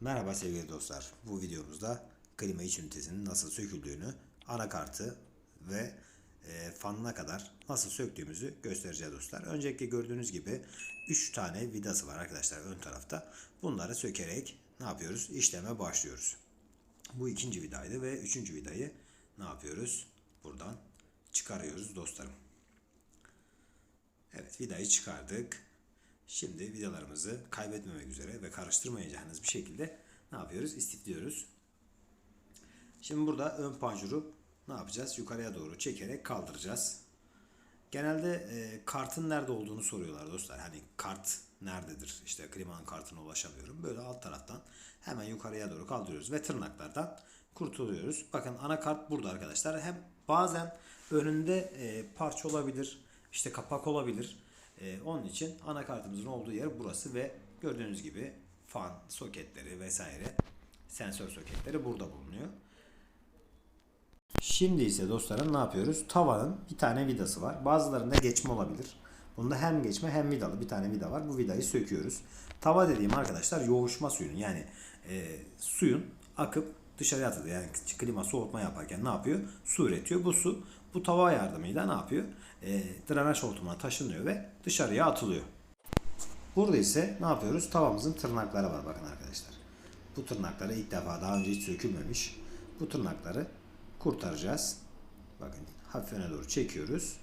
Merhaba sevgili dostlar. Bu videomuzda klima iç ünitesinin nasıl söküldüğünü, anakartı ve e, fanına kadar nasıl söktüğümüzü göstereceğiz dostlar. Öncelikle gördüğünüz gibi 3 tane vidası var arkadaşlar ön tarafta. Bunları sökerek ne yapıyoruz? İşleme başlıyoruz. Bu ikinci vidaydı ve üçüncü vidayı ne yapıyoruz? Buradan çıkarıyoruz dostlarım. Evet vidayı çıkardık. Şimdi vidalarımızı kaybetmemek üzere ve karıştırmayacağınız bir şekilde ne yapıyoruz? İstifliyoruz. Şimdi burada ön panjuru ne yapacağız? Yukarıya doğru çekerek kaldıracağız. Genelde e, kartın nerede olduğunu soruyorlar dostlar. Hani kart nerededir? İşte klimanın kartına ulaşamıyorum. Böyle alt taraftan hemen yukarıya doğru kaldırıyoruz ve tırnaklardan kurtuluyoruz. Bakın anakart burada arkadaşlar. Hem bazen önünde e, parça olabilir, işte kapak olabilir. E, onun için anakartımızın olduğu yer burası ve gördüğünüz gibi fan soketleri vesaire sensör soketleri burada bulunuyor. Şimdi ise dostlarım ne yapıyoruz? Tavanın bir tane vidası var. Bazılarında geçme olabilir. Bunda hem geçme hem vidalı bir tane vida var. Bu vidayı söküyoruz. Tava dediğim arkadaşlar yoğuşma suyunun yani e, suyun akıp dışarıya atılıyor. Yani klima soğutma yaparken ne yapıyor? Su üretiyor. Bu su bu tava yardımıyla ne yapıyor? E, drenaj hortumuna taşınıyor ve dışarıya atılıyor. Burada ise ne yapıyoruz? Tavamızın tırnakları var bakın arkadaşlar. Bu tırnakları ilk defa daha önce hiç sökülmemiş. Bu tırnakları kurtaracağız. Bakın hafif öne doğru çekiyoruz.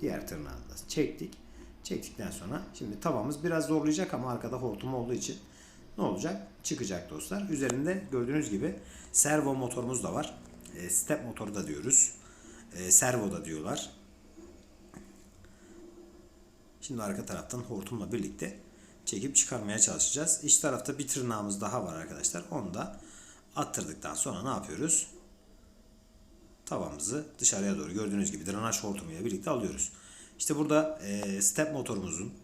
Diğer tırnağı da çektik. Çektikten sonra şimdi tavamız biraz zorlayacak ama arkada hortum olduğu için ne olacak? Çıkacak dostlar. Üzerinde gördüğünüz gibi servo motorumuz da var. E, step motoru da diyoruz. E, servo da diyorlar. Şimdi arka taraftan hortumla birlikte çekip çıkarmaya çalışacağız. İç tarafta bir tırnağımız daha var arkadaşlar. Onu da attırdıktan sonra ne yapıyoruz? Tavamızı dışarıya doğru gördüğünüz gibi drenaj hortumuyla birlikte alıyoruz. İşte burada e, step motorumuzun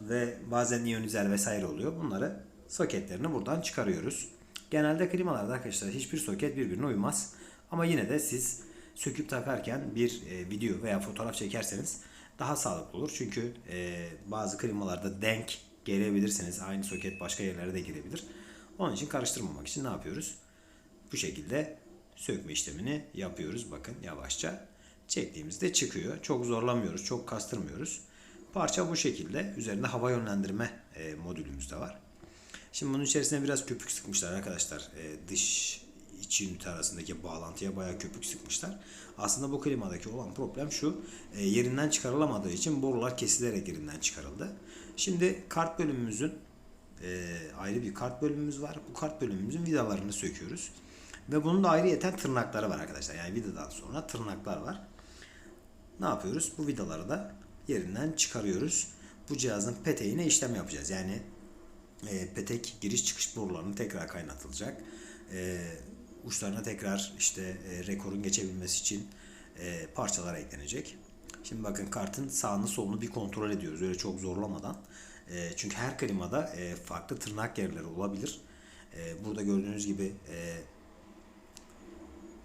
ve bazen iyonizer vesaire oluyor. Bunları soketlerini buradan çıkarıyoruz. Genelde klimalarda arkadaşlar hiçbir soket birbirine uymaz. Ama yine de siz söküp takarken bir e, video veya fotoğraf çekerseniz daha sağlıklı olur. Çünkü e, bazı klimalarda denk gelebilirsiniz. Aynı soket başka yerlere de girebilir. Onun için karıştırmamak için ne yapıyoruz? Bu şekilde sökme işlemini yapıyoruz. Bakın yavaşça çektiğimizde çıkıyor. Çok zorlamıyoruz, çok kastırmıyoruz. Parça bu şekilde. Üzerinde hava yönlendirme e, modülümüz de var. Şimdi bunun içerisine biraz köpük sıkmışlar arkadaşlar. E, dış iç ünite arasındaki bağlantıya bayağı köpük sıkmışlar. Aslında bu klimadaki olan problem şu. E, yerinden çıkarılamadığı için borular kesilerek yerinden çıkarıldı. Şimdi kart bölümümüzün e, ayrı bir kart bölümümüz var. Bu kart bölümümüzün vidalarını söküyoruz. Ve bunun da ayrıyeten tırnakları var arkadaşlar. Yani vidadan sonra tırnaklar var. Ne yapıyoruz? Bu vidaları da yerinden çıkarıyoruz. Bu cihazın peteğine işlem yapacağız. Yani e, petek giriş çıkış borularını tekrar kaynatılacak. E, uçlarına tekrar işte e, rekorun geçebilmesi için e, parçalar eklenecek. Şimdi bakın kartın sağını solunu bir kontrol ediyoruz. Öyle çok zorlamadan. E, çünkü her klimada e, farklı tırnak yerleri olabilir. E, burada gördüğünüz gibi e,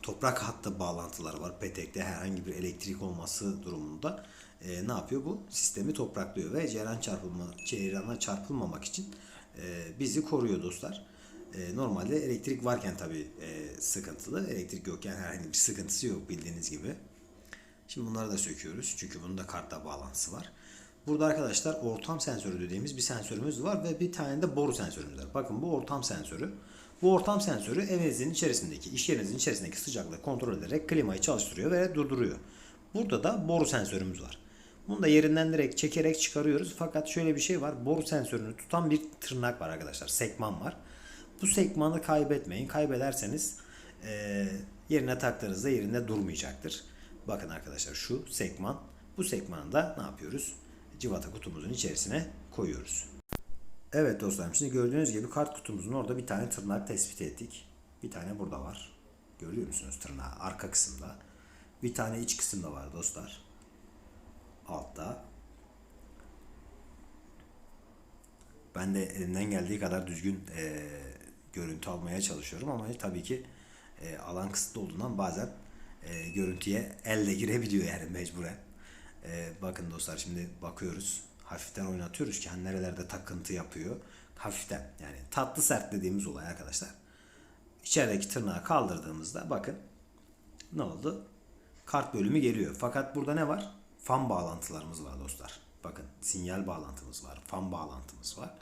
toprak hattı bağlantıları var. Petekte herhangi bir elektrik olması durumunda e, ne yapıyor bu? Sistemi topraklıyor ve ceyran çarpılma, çarpılmamak için e, bizi koruyor dostlar. E, normalde elektrik varken tabi e, sıkıntılı. Elektrik yokken herhangi bir sıkıntısı yok bildiğiniz gibi. Şimdi bunları da söküyoruz. Çünkü bunun da kartla bağlantısı var. Burada arkadaşlar ortam sensörü dediğimiz bir sensörümüz var ve bir tane de boru sensörümüz var. Bakın bu ortam sensörü. Bu ortam sensörü evinizin içerisindeki, iş yerinizin içerisindeki sıcaklığı kontrol ederek klimayı çalıştırıyor ve durduruyor. Burada da boru sensörümüz var. Bunu da yerinden direkt çekerek çıkarıyoruz. Fakat şöyle bir şey var. Boru sensörünü tutan bir tırnak var arkadaşlar. Sekman var. Bu sekmanı kaybetmeyin. Kaybederseniz e, yerine taktığınızda yerinde durmayacaktır. Bakın arkadaşlar şu sekman. Bu sekmanı da ne yapıyoruz? Civata kutumuzun içerisine koyuyoruz. Evet dostlarım şimdi gördüğünüz gibi kart kutumuzun orada bir tane tırnak tespit ettik. Bir tane burada var. Görüyor musunuz tırnağı arka kısımda. Bir tane iç kısımda var dostlar. Altta. Ben de elimden geldiği kadar düzgün e, görüntü almaya çalışıyorum ama tabii ki e, alan kısıtlı olduğundan bazen e, görüntüye elle girebiliyor yani mecburen. E, bakın dostlar şimdi bakıyoruz. Hafiften oynatıyoruz ki hani nerelerde takıntı yapıyor. hafiften yani tatlı sert dediğimiz olay arkadaşlar. İçerideki tırnağı kaldırdığımızda bakın ne oldu? Kart bölümü geliyor. Fakat burada ne var? Fan bağlantılarımız var dostlar. Bakın sinyal bağlantımız var. Fan bağlantımız var.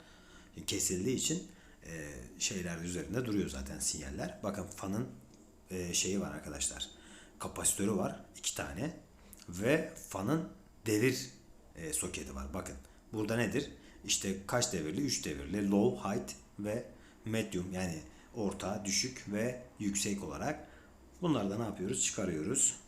Kesildiği için e, şeyler üzerinde duruyor zaten sinyaller. Bakın fanın e, şeyi var arkadaşlar. Kapasitörü var. iki tane. Ve fanın devir e, soketi var. Bakın burada nedir? İşte kaç devirli? 3 devirli. Low, height ve medium yani orta, düşük ve yüksek olarak bunları da ne yapıyoruz? Çıkarıyoruz.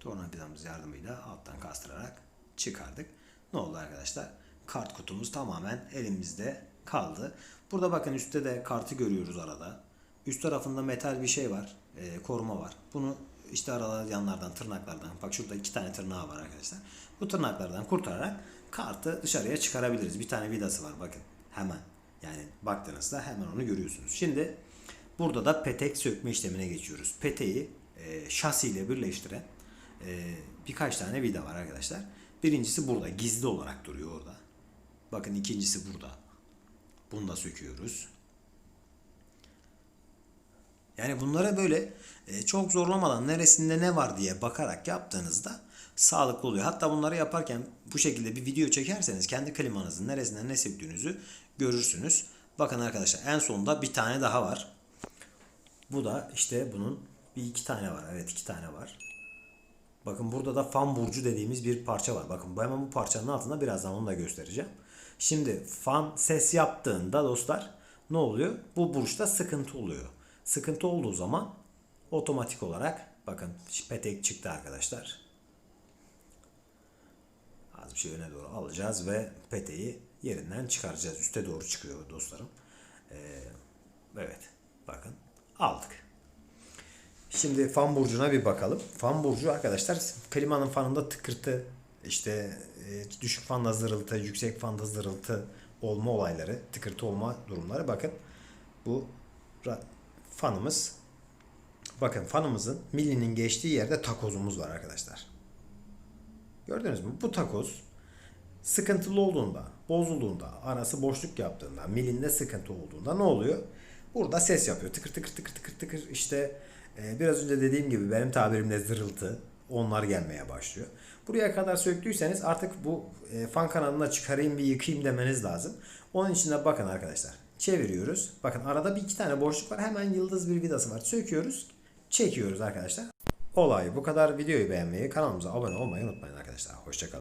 Tornavidamız yardımıyla alttan kastırarak çıkardık. Ne oldu arkadaşlar? Kart kutumuz tamamen elimizde kaldı. Burada bakın üstte de kartı görüyoruz arada. Üst tarafında metal bir şey var. e, koruma var. Bunu işte aralar yanlardan tırnaklardan bak şurada iki tane tırnağı var arkadaşlar. Bu tırnaklardan kurtararak kartı dışarıya çıkarabiliriz. Bir tane vidası var bakın hemen. Yani baktığınızda hemen onu görüyorsunuz. Şimdi burada da petek sökme işlemine geçiyoruz. Peteği e, şasi ile birleştiren e, birkaç tane vida var arkadaşlar. Birincisi burada gizli olarak duruyor orada. Bakın ikincisi burada. Bunu da söküyoruz. Yani bunlara böyle e, çok zorlamadan neresinde ne var diye bakarak yaptığınızda sağlıklı oluyor. Hatta bunları yaparken bu şekilde bir video çekerseniz kendi klimanızın neresinden ne söktüğünüzü görürsünüz. Bakın arkadaşlar en sonunda bir tane daha var. Bu da işte bunun bir iki tane var. Evet iki tane var. Bakın burada da fan burcu dediğimiz bir parça var. Bakın bu hemen bu parçanın altında birazdan onu da göstereceğim. Şimdi fan ses yaptığında dostlar ne oluyor? Bu burçta sıkıntı oluyor. Sıkıntı olduğu zaman otomatik olarak bakın petek çıktı arkadaşlar. Az bir şey öne doğru alacağız ve peteği yerinden çıkaracağız. Üste doğru çıkıyor dostlarım. Ee, evet bakın aldık. Şimdi fan burcuna bir bakalım. Fan burcu arkadaşlar klimanın fanında tıkırtı işte e, düşük fanda zırıltı, yüksek fanda zırıltı olma olayları, tıkırtı olma durumları bakın. Bu fanımız bakın fanımızın millinin geçtiği yerde takozumuz var arkadaşlar. Gördünüz mü? Bu takoz sıkıntılı olduğunda, bozulduğunda, arası boşluk yaptığında, milinde sıkıntı olduğunda ne oluyor? Burada ses yapıyor. Tıkır tıkır tıkır tıkır tıkır işte biraz önce dediğim gibi benim tabirimle zırıltı onlar gelmeye başlıyor. Buraya kadar söktüyseniz artık bu e, fan kanalına çıkarayım bir yıkayayım demeniz lazım. Onun için de bakın arkadaşlar çeviriyoruz. Bakın arada bir iki tane boşluk var. Hemen yıldız bir vidası var. Söküyoruz. Çekiyoruz arkadaşlar. Olay bu kadar. Videoyu beğenmeyi, kanalımıza abone olmayı unutmayın arkadaşlar. Hoşçakalın.